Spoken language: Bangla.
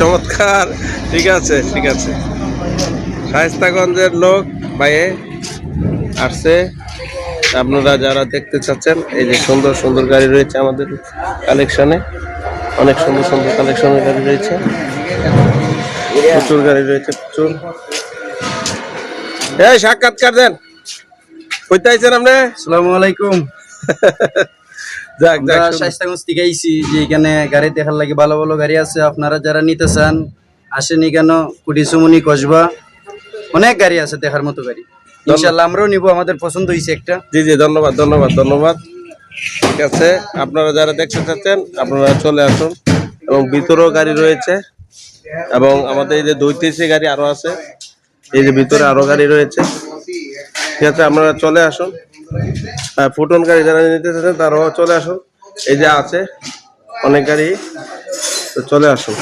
চমৎকার। ঠিক আছে ঠিক আছে। শায়স্তাগঞ্জের লোক বাইয়ে আসছে। আপনারা যারা দেখতে চাচ্ছেন এই যে সুন্দর সুন্দর গাড়ি রয়েছে আমাদের কালেকশনে। অনেক সুন্দর সুন্দর কালেকশনের গাড়ি রয়েছে। প্রচুর গাড়ি রয়েছে প্রচুর। এই সাক্ষাৎকার দেন। কইতে আপনি? আসসালামু আলাইকুম। শাইস্তাগঞ্জ থেকে আইছি যে এখানে গাড়ি দেখার লাগে ভালো ভালো গাড়ি আছে। আপনারা যারা নিতে চান আসেনি কেন? কুটিসুমনি কসবা অনেক গাড়ি আছে দেখার মতো গাড়ি। ইনশাল্লাহ আমরাও নিব আমাদের পছন্দ হয়েছে একটা। জি জি ধন্যবাদ ধন্যবাদ ধন্যবাদ। ঠিক আছে আপনারা যারা দেখতে চাচ্ছেন আপনারা চলে আসুন। এবং ভিতরেও গাড়ি রয়েছে। এবং আমাদের এই যে দৈতিসি গাড়ি আরও আছে এই যে ভিতরে আরও গাড়ি রয়েছে। ঠিক আছে আপনারা চলে আসুন। ফুটন গাড়ি যারা নিতে চাচ্ছেন, তারাও চলে আসুন। এই যে আছে অনেক গাড়ি, তো চলে আসুন।